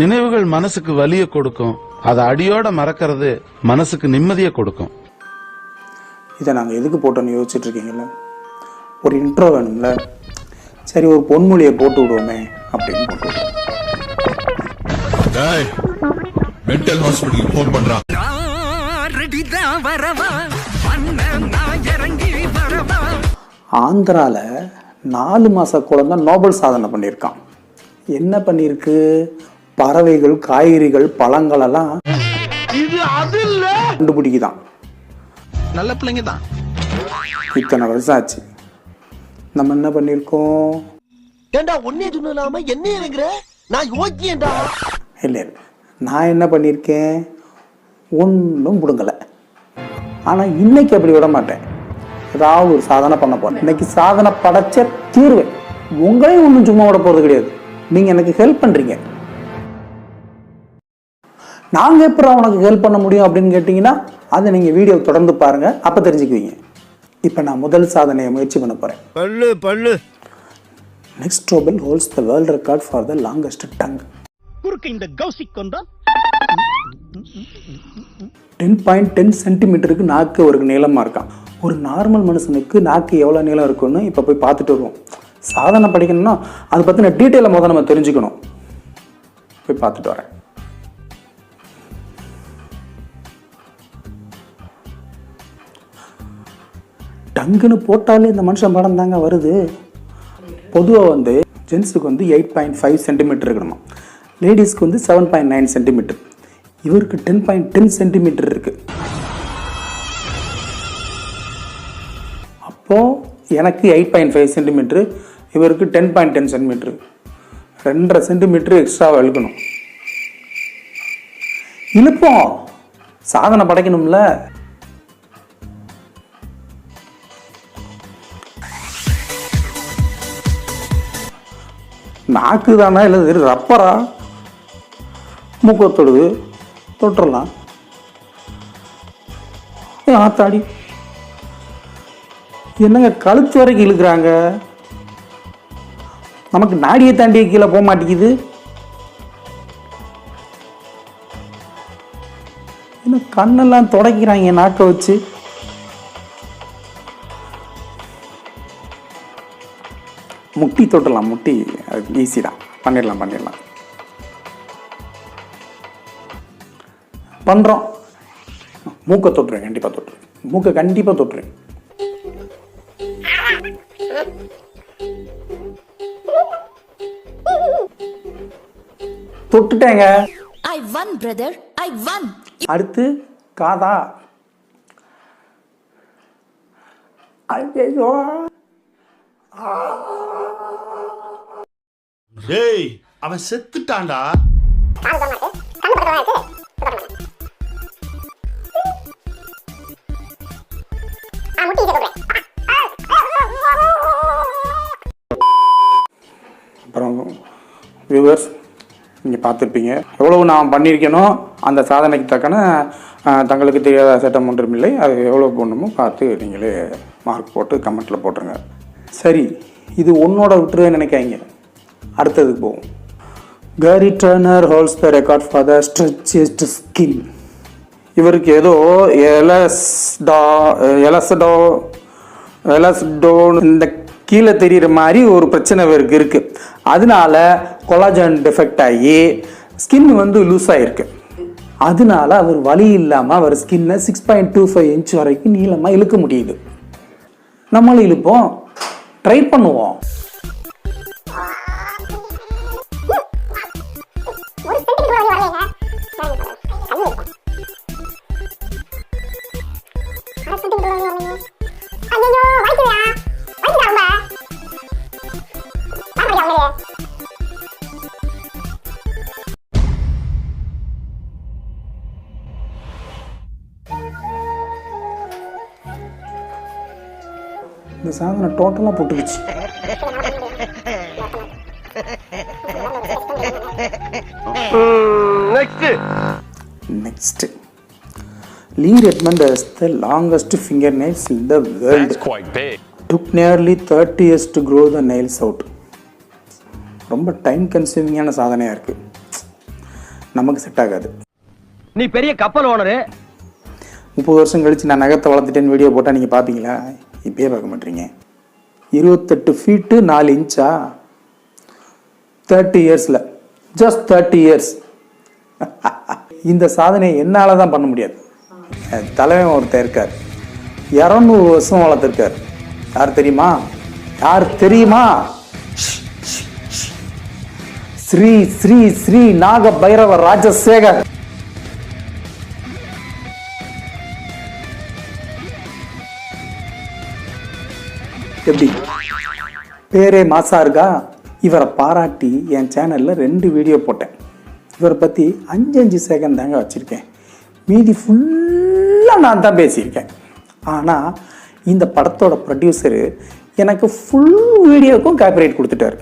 நினைவுகள் மனசுக்கு வலிய கொடுக்கும். அதை அடியோட மறக்கிறது மனசுக்கு நிம்மதியை கொடுக்கும். இதை நாங்கள் எதுக்கு போட்டோன்னு யோசிச்சுட்டு இருக்கீங்களா ஒரு இன்ட்ரோ வேணும்ல? சரி ஒரு பொன்மொழியை போட்டு விடுவோமே அப்படின்னு போட்டு மென்டல் ஹாஸ்பிட்டலுக்கு ஃபோன் பண்றான் ரெடிதான் வரவா அண்ணன் நான் இறங்கி வரவா ஆந்திரால நாலு மாச குழந்தை நோபல் சாதனை பண்ணியிருக்கான். என்ன பண்ணியிருக்கு? பறவைகள் காய்கறிகள் பழங்கள் எல்லாம் கண்டுபிடிக்குதான். நல்ல பிள்ளைங்க தான் இத்தனை வருஷம் ஆச்சு. நம்ம என்ன பண்ணியிருக்கோம்? ஏண்டா ஒன்னே சொல்லாம என்ன இருக்கிற நான் யோக்கியேண்டா இல்லை இல்லை. நான் என்ன பண்ணியிருக்கேன்? ஒன்றும் பிடுங்கலை. ஆனால் இன்னைக்கு அப்படி விட மாட்டேன். ஏதாவது ஒரு சாதனை பண்ண போறேன். இன்னைக்கு சாதனை படைச்ச தீர்வேன் உங்களையும் ஒன்றும் சும்மா விட போகிறது கிடையாது. நீங்கள் எனக்கு ஹெல்ப் பண்ணுறீங்க நாங்கள் எப்படி உனக்கு ஹெல்ப் பண்ண முடியும் அப்படின்னு கேட்டிங்கன்னா அதை நீங்கள் வீடியோ தொடர்ந்து பாருங்கள் அப்போ தெரிஞ்சுக்குவீங்க. இப்போ நான் முதல் சாதனையை முயற்சி பண்ண போகிறேன் பல்லு பல்லு. Next ட்ரோபல் holds the world record for the longest tongue குறுக்கு இந்த கௌசிக் கொண்டா? டென் பாயிண்ட் டென் சென்டிமீட்டருக்கு நாக்கு ஒரு நீளமாக இருக்கான். ஒரு நார்மல் மனுஷனுக்கு நாக்கு எவ்வளோ நீளம் இருக்குன்னு இப்போ போய் பார்த்துட்டு வருவோம். சாதனை படிக்கணும்னா அதை பற்றின டீட்டெயிலை முதல்ல நம்ம தெரிஞ்சுக்கணும். போய் பார்த்துட்டு வரேன். டங்குன்னு போட்டாலே இந்த மனுஷன் படம் தாங்க வருது. பொதுவாக வந்து ஜென்ஸுக்கு வந்து எயிட் பாயிண்ட் ஃபைவ் சென்டிமீட்டர் இருக்கணுமா? லேடிஸ்க்கு வந்து செவன் பாயிண்ட் நைன் சென்டிமீட்டர். இவருக்கு டென் பாயிண்ட் டென் சென்டிமீட்டர் இருக்கு. அப்போது எனக்கு எயிட் பாயிண்ட் ஃபைவ் சென்டிமீட்டர் இவருக்கு டென் பாயிண்ட் டென் சென்டிமீட்டர். ரெண்டரை சென்டிமீட்டர் எக்ஸ்ட்ராவாக இழுக்கணும். இழுப்போம். சாதனை படைக்கணும்ல. நாக்கு தானா இல்லை இது ரப்பரா? மூக்க தொடுது தொட்டுறலாம். ஏ ஆத்தாடி. என்னங்க கழுத்து வரைக்கும் இழுக்கிறாங்க? நமக்கு நாடியை தாண்டி கீழே போக மாட்டேங்குது. என்ன கண்ணெல்லாம் தொடக்கிறாங்க நாக்கை வச்சு. முட்டி தொட்டலாம் முட்டி. அது ஈஸி தான். பண்ணிடலாம் பண்ணிடலாம். பண்ணுறோம் மூக்கை தொட்டுறேன் கண்டிப்பாக தொட்டுறேன் மூக்கை கண்டிப்பாக தொட்டுறேன் தொட்டுட்டேங்க. I won, brother. I won. அடுத்து காதா. ஐயோ டேய் அவன் செத்துட்டான்டா. அப்புறம் வியூவர்ஸ் நீங்கள் பார்த்துருப்பீங்க. எவ்வளவு நான் பண்ணியிருக்கேனோ அந்த சாதனைக்கு தக்கன தங்களுக்கு தெரியாத சட்டம் ஒன்றும் இல்லை. அது எவ்வளோ போடணுமோ பார்த்து நீங்களே மார்க் போட்டு கமெண்ட்டில் போட்டுருங்க. சரி இது உன்னோட விட்டுருவேன்னு நினைக்காங்க அடுத்ததுக்கு போவோம். Garry Turner holds the record for the stretchiest skin இவருக்கு ஏதோ எலஸ்டா எலஸ்டோ எலஸ்டோன் இந்த கீழே தெரிகிற மாதிரி ஒரு பிரச்சனை இவருக்கு இருக்குது அதனால கொலாஜன் டிஃபெக்ட் ஆகி ஸ்கின் வந்து லூஸ் ஆகிருக்கு அதனால அவர் வலி இல்லாமல் அவர் ஸ்கின்னை six point two five inch வரைக்கும் நீளமாக இழுக்க முடியுது. நம்மளும் இழுப்போம். ட்ரை பண்ணுவோம். இந்த சாதனை டோட்டலாக போட்டுக்குச்சு next Next. Lee Redmond has the longest fingernails in the world. quite big. Took nearly 30 years to grow the nails out. ரொம்ப டைம் கன்சியூமிங்கான சாதனையாக இருக்குது நமக்கு செட் ஆகாது நீ பெரிய கப்பல் ஓனரு முப்பது வருஷம் கழிச்சு நான் நகத்தை வளர்த்துட்டேன்னு வீடியோ போட்டால் நீங்கள் பார்ப்பீங்களா இப்பயே பார்க்க மாட்டீங்க. இருபத்தெட்டு ஃபீட்டு நாலு இன்ச்சா தேர்ட்டி இயர்ஸில் ஜஸ்ட் தேர்ட்டி இயர்ஸ் இந்த சாதனையை என்னால் தான் பண்ண முடியாது. தலைவன் ஒருத்தர் இருக்கார். இரநூறு வருஷம் வளர்த்துருக்கார். யார் தெரியுமா? யார் தெரியுமா? ஸ்ரீ ஸ்ரீ ஸ்ரீ நாக ராஜசேகர். எப்படி? பேரே மாசா இருக்கா இவரை பாராட்டி என் சேனலில் ரெண்டு வீடியோ போட்டேன். இவரை பற்றி அஞ்சு அஞ்சு செகண்ட் தாங்க வச்சுருக்கேன். மீதி ஃபுல்லாக நான் தான் பேசியிருக்கேன். ஆனால் இந்த படத்தோட ப்ரொடியூசரு எனக்கு ஃபுல் வீடியோக்கும் காப்பிரைட் கொடுத்துட்டாரு.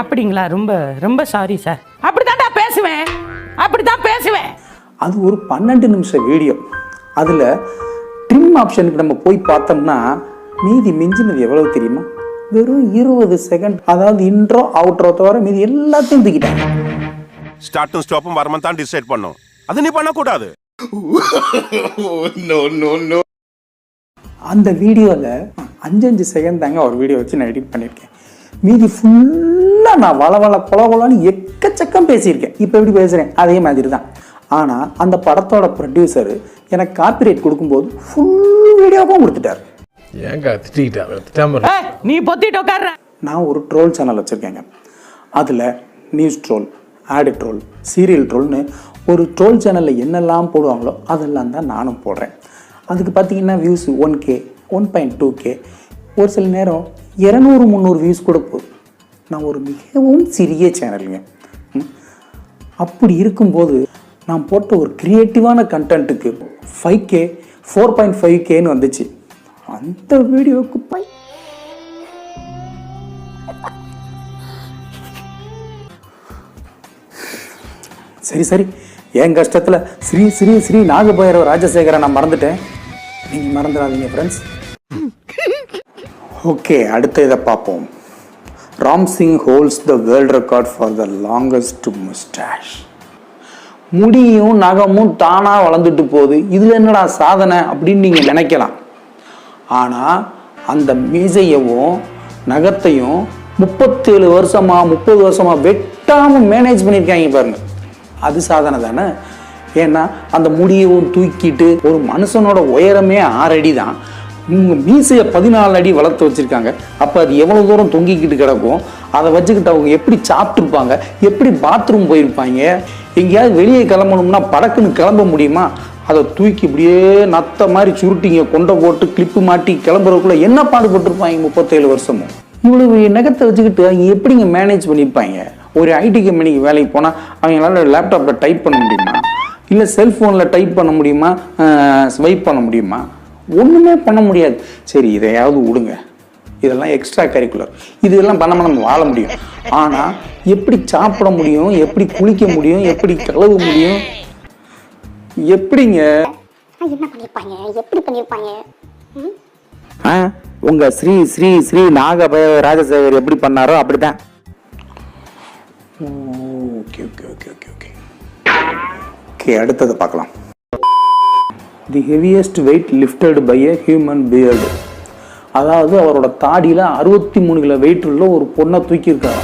அப்படிங்களா? ரொம்ப ரொம்ப சாரி சார் அப்படித்தான்டா பேசுவேன்? அப்படித்தான் பேசுவேன். அது ஒரு பன்னெண்டு நிமிஷம் வீடியோ அதில் ட்ரிம் ஆப்ஷனுக்கு நம்ம போய் பார்த்தோம்னா மீதி மிஞ்சினது எவ்வளவு தெரியுமா? வெறும் இருபது செகண்ட் அதாவது இன்ட்ரோ அவுட்ரோ தவிர மீதி எல்லாத்தையும் தூக்கிட்டாங்க ஸ்டார்ட்டும் ஸ்டாப்பும் வரமன் தான் டிசைட் பண்ணும். அது நீ பண்ணக்கூடாது. அந்த வீடியோவில் அஞ்சு அஞ்சு செகண்ட் தாங்க ஒரு வீடியோ வச்சு நான் எடிட் பண்ணியிருக்கேன். மீதி ஃபுல்லாக நான் வள வள கொல கொலன்னு எக்கச்சக்கம் பேசியிருக்கேன். இப்போ எப்படி பேசுகிறேன் அதே மாதிரி தான் ஆனால் அந்த படத்தோட ப்ரொடியூசர் எனக்கு காப்பிரைட் கொடுக்கும்போது ஃபுல் வீடியோவும் கொடுத்துட்டார். ஏங்க திட்டாம நீ பொத்திட்டு உட்கார்ற. நான் ஒரு ட்ரோல் சேனல் வச்சுருக்கேங்க. அதில் நியூஸ் ட்ரோல் ஆடு ட்ரோல் சீரியல் ட்ரோல்னு ஒரு ட்ரோல் சேனலில் என்னெல்லாம் போடுவாங்களோ அதெல்லாம் தான் நானும் போடுறேன். அதுக்கு பார்த்தீங்கன்னா views one K one point two K ஒரு சில நேரம் இரநூறு முந்நூறு வியூஸ் கூட போகுது நான் ஒரு மிகவும் சிறிய சேனலுங்க. அப்படி இருக்கும்போது நான் போட்ட ஒரு க்ரியேட்டிவான கண்டென்ட்டுக்கு five K four point five கேன்னு வந்துச்சு. அந்த வீடியோவுக்கு பை சரி சரி. என் கஷ்டத்தில் ஸ்ரீ ஸ்ரீ ஸ்ரீ நாகபைரவ ராஜசேகரை நான் மறந்துட்டேன். நீங்கள் மறந்துடாதீங்க ஃப்ரெண்ட்ஸ் ஓகே அடுத்த இதை பார்ப்போம். Ram Singh holds the world record for the longest moustache முடியும் நகமும் தானாக வளர்ந்துட்டு போகுது. இதில் என்னடா சாதனை அப்படின்னு நீங்கள் நினைக்கலாம். ஆனால் அந்த மீசையவும் நகத்தையும் முப்பத்தேழு வருஷமா முப்பது வருஷமாக வெட்டாமல் மேனேஜ் பண்ணியிருக்காங்க பாருங்க. அது சாதனை தானே? ஏன்னா அந்த முடியவும் தூக்கிட்டு ஒரு மனுஷனோட உயரமே ஆறு அடி தான். உங்கள் மீசையை பதினாலு அடி வளர்த்து வச்சிருக்காங்க. அப்போ அது எவ்வளோ தூரம் தொங்கிக்கிட்டு கிடக்கும்? அதை வச்சுக்கிட்டு அவங்க எப்படி சாப்பிட்ருப்பாங்க எப்படி பாத்ரூம் போயிருப்பாங்க? எங்கேயாவது வெளியே கிளம்பணும்னா படக்குன்னு கிளம்ப முடியுமா? அதை தூக்கி இப்படியே நத்த மாதிரி சுருட்டிங்க கொண்டை போட்டு கிளிப்பு மாட்டி கிளம்புறதுக்குள்ளே என்ன பாடுபட்டிருப்பாங்க முப்பத்தேழு வருஷமும்? இவ்வளவு நகத்தை வச்சுக்கிட்டு அவங்க எப்படிங்க மேனேஜ் பண்ணியிருப்பாங்க? ஒரு ஐடி கம்பெனிக்கு வேலைக்கு போனால் அவங்களால லேப்டாப்பில் டைப் பண்ண முடியுமா? இல்லை செல்ஃபோனில் டைப் பண்ண முடியுமா? ஸ்வைப் பண்ண முடியுமா? ஒன்றுமே பண்ண முடியாது. சரி இதையாவது விடுங்க. இதெல்லாம் எக்ஸ்ட்ரா கரிக்குலர் இதெல்லாம் பண்ணாமல் நம்ம வாழ முடியும். ஆனால் எப்படி சாப்பிட முடியும்? எப்படி குளிக்க முடியும்? எப்படி கழுவ முடியும்? எப்படிங்க? என்ன பண்ணிருப்பாங்க? எப்படி பண்ணிருப்பாங்க? ஆ உங்க ஸ்ரீ ஸ்ரீ ஸ்ரீ நாகபைரவ ராஜசேகர் எப்படி பண்ணாரோ அப்படிதான் okay okay okay okay okay. Okay அடுத்ததை பார்க்கலாம். The heaviest weight lifted by a human beard அதாவது அவரோட தாடியில் அறுபத்தி மூணு கிலோ வெயிட் உள்ள ஒரு பொண்ணை தூக்கியிருக்காரு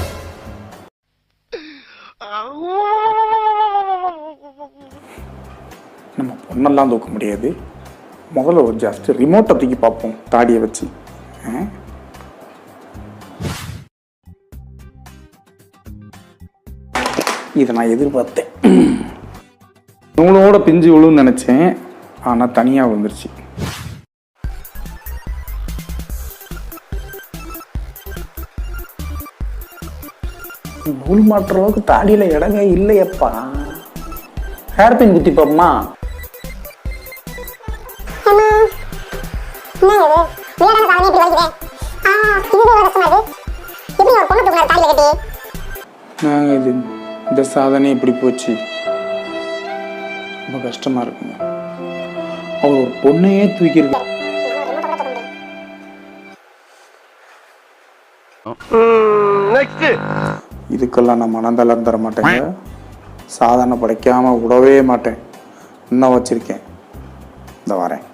நம்ம தூக்க முடியாது. முதல்ல ஒரு ஜஸ்ட் ரிமோட்டை தூக்கி பார்ப்போம் தாடியை வச்சு. இதை நான் எதிர்பார்த்தேன். நூலோட பிஞ்சு விழுன்னு நினச்சேன் ஆனால் தனியாக வந்துருச்சு நூல் மாற்ற அளவுக்கு தாடியில் இடமே இல்லையப்பா. ஹேர்பின் குத்தி பார்ப்போமா நாங்க இது இந்த சாதனை இப்படி போச்சு. ரொம்ப கஷ்டமா இருக்குங்க. அவர் ஒரு பொண்ணையே தூக்கியிருக்க. நெக்ஸ்ட் இதுக்கெல்லாம் நான் மனம் தளர்ந்துட மாட்டேங்க. சாதனை படைக்காம விடவே மாட்டேன். இன்னும் வச்சிருக்கேன். இந்த வரேன்.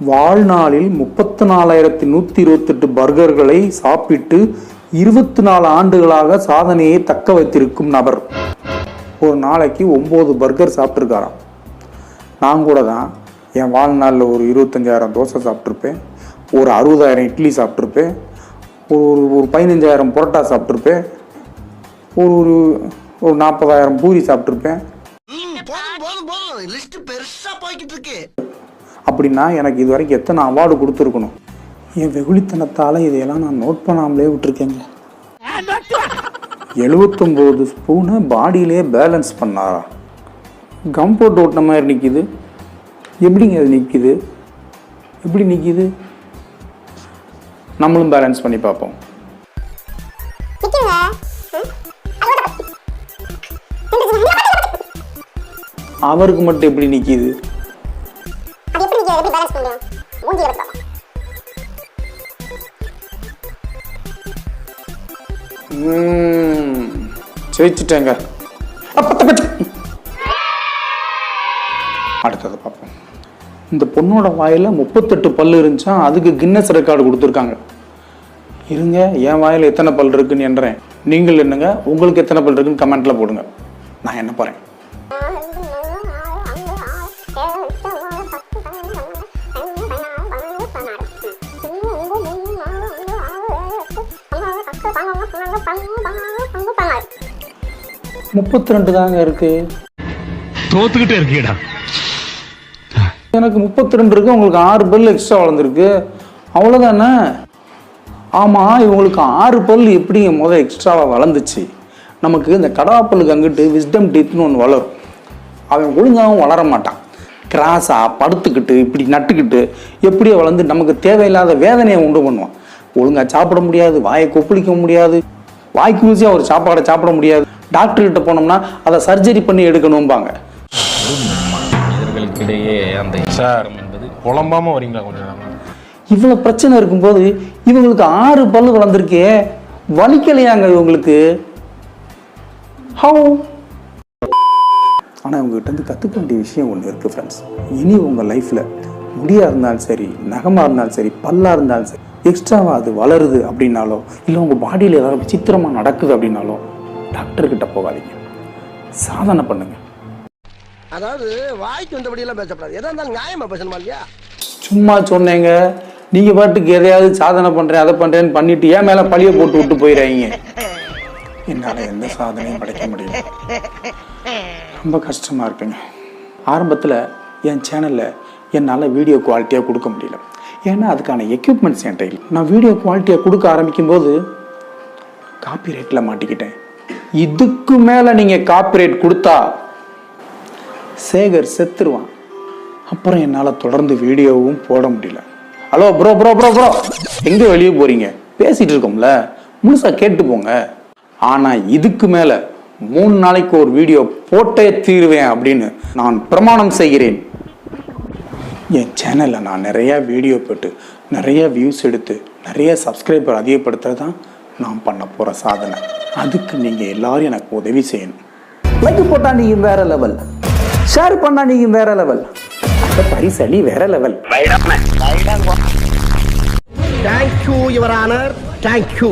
வாழ்நாளில் முப்பத்தி நாலாயிரத்தி நூற்றி இருபத்தெட்டு பர்கர்களை சாப்பிட்டு இருபத்தி நாலு ஆண்டுகளாக சாதனையை தக்க வைத்திருக்கும் நபர். ஒரு நாளைக்கு ஒம்பது பர்கர் சாப்பிட்ருக்காராம் நான் கூட தான் என் வாழ்நாளில் ஒரு இருபத்தஞ்சாயிரம் தோசை சாப்பிட்ருப்பேன் ஒரு அறுபதாயிரம் இட்லி சாப்பிட்ருப்பேன் ஒரு ஒரு பதினஞ்சாயிரம் புரோட்டா சாப்பிட்ருப்பேன் ஒரு ஒரு ஒரு நாற்பதாயிரம் பூரி சாப்பிட்ருப்பேன் அப்படின்னா எனக்கு இது வரைக்கும் எத்தனை அவார்டு கொடுத்துருக்கணும்? என் வெகுளித்தனத்தால் இதையெல்லாம் நான் நோட் பண்ணாமலே விட்டுருக்கேங்க. எழுபத்தொம்போது ஸ்பூனை பாடியிலே பேலன்ஸ் பண்ணாரா? கம் போட்டு ஓட்டின மாதிரி நிற்கிது எப்படிங்க அது நிற்கிது எப்படி நிற்கிது நம்மளும் பேலன்ஸ் பண்ணி பார்ப்போம். அவருக்கு மட்டும் எப்படி நிற்கிது ஜெயிச்சிட்டேங்க. அடுத்தது பார்ப்போம். இந்த பொண்ணோட வாயில் முப்பத்தெட்டு பல் இருந்துச்சா அதுக்கு கின்னஸ் ரெக்கார்டு கொடுத்துருக்காங்க. இருங்க என் வாயில் எத்தனை பல் இருக்குன்னு என்றேன். நீங்கள் என்னங்க உங்களுக்கு எத்தனை பல் இருக்குன்னு கமெண்ட்டில் போடுங்க. நான் என்ன போகிறேன் முப்பத்தி ரெண்டு தாங்க இருக்கு. தோத்துக்கிட்டே இருக்கீடா எனக்கு முப்பத்தி ரெண்டு இருக்கு உங்களுக்கு ஆறு பல் எக்ஸ்ட்ரா வளர்ந்துருக்கு. அவ்வளோதானே ஆமாம் இவங்களுக்கு ஆறு பல் எப்படிங்க முதல் எக்ஸ்ட்ராவாக வளர்ந்துச்சு? நமக்கு இந்த கடாப்பல்லுக்கு அங்கிட்டு விஸ்டம் டீத்னு ஒன்று வளரும். அவன் ஒழுங்காகவும் வளர மாட்டான். கிராஸாக படுத்துக்கிட்டு இப்படி நட்டுக்கிட்டு எப்படியோ வளர்ந்து நமக்கு தேவையில்லாத வேதனையை உண்டு பண்ணுவான். ஒழுங்காக சாப்பிட முடியாது வாயை கொப்பளிக்க முடியாது வாய்க்கு ருசியாக ஒரு சாப்பாடை சாப்பிட முடியாது. டாக்டர்கிட்ட போனோம்னா அதை சர்ஜரி பண்ணி எடுக்கணும்பாங்க. மனிதர்களுக்கிடையே அந்த என்பது புலம்பாம வரீங்களா கொஞ்சம் இவ்வளோ பிரச்சனை இருக்கும்போது இவங்களுக்கு ஆறு பல்லு வளர்ந்துருக்கே வலிக்கலையாங்க இவங்களுக்கு? ஹவு ஆனால் இவங்ககிட்ட இருந்து கற்றுக்க வேண்டிய விஷயம் ஒன்று இருக்குது ஃப்ரெண்ட்ஸ் இனி உங்கள் லைஃப்பில் முடியாக இருந்தாலும் சரி நகமாக இருந்தாலும் சரி பல்லாக இருந்தாலும் சரி எக்ஸ்ட்ராவாக அது வளருது அப்படின்னாலோ இல்லை உங்கள் பாடியில் ஏதாவது விசித்திரமாக நடக்குது அப்படின்னாலோ டாக்டர்கிட்ட போகாதீங்க. சாதனை பண்ணுங்க. அதாவது வாய்க்கு வந்தபடி எல்லாம் பேசப்படாது. எதா இருந்தாலும் நியாயமா பேசணுமா இல்லையா? சும்மா சொன்னேங்க. நீங்கள் பாட்டுக்கு எதையாவது சாதனை பண்ணுறேன் அதை பண்ணுறேன்னு பண்ணிட்டு ஏன் மேலே பழிய போட்டு விட்டு போயிடுறாங்க என்னால் எந்த சாதனையும் படைக்க முடியல. ரொம்ப கஷ்டமாக இருக்குங்க. ஆரம்பத்தில் என் சேனலில் என்னால் வீடியோ குவாலிட்டியாக கொடுக்க முடியல. ஏன்னா அதுக்கான எக்யூப்மெண்ட்ஸ் என்கிட்ட இல்லை நான் வீடியோ குவாலிட்டியாக கொடுக்க ஆரம்பிக்கும்போது காப்பிரைட்டில் மாட்டிக்கிட்டேன். இதுக்கு மேலே நீங்கள் காப்பிரைட் கொடுத்தா சேகர் செத்துருவான். அப்புறம் என்னால் தொடர்ந்து வீடியோவும் போட முடியல. Hello bro bro bro bro எங்கே வெளியே போறீங்க? பேசிட்டு இருக்கோம்ல. முழுசா கேட்டு போங்க. ஆனால் இதுக்கு மேலே மூணு நாளைக்கு ஒரு வீடியோ போட்டே தீருவேன் அப்படின்னு நான் பிரமாணம் செய்கிறேன். என் சேனலில் நான் நிறையா வீடியோ போட்டு நிறைய வியூஸ் எடுத்து நிறைய சப்ஸ்கிரைபர் அதிகப்படுத்துறது தான் நான் பண்ண போகிற சாதனை. அதுக்கு நீங்கள் எல்லாரும் எனக்கு உதவி செய்யணும். லைக் போட்டா நீங்கள் வேற லெவல் ஷேர் பண்ணா நீங்கள் வேற லெவல் அந்த பரிசலி வேற level thank you your honour thank you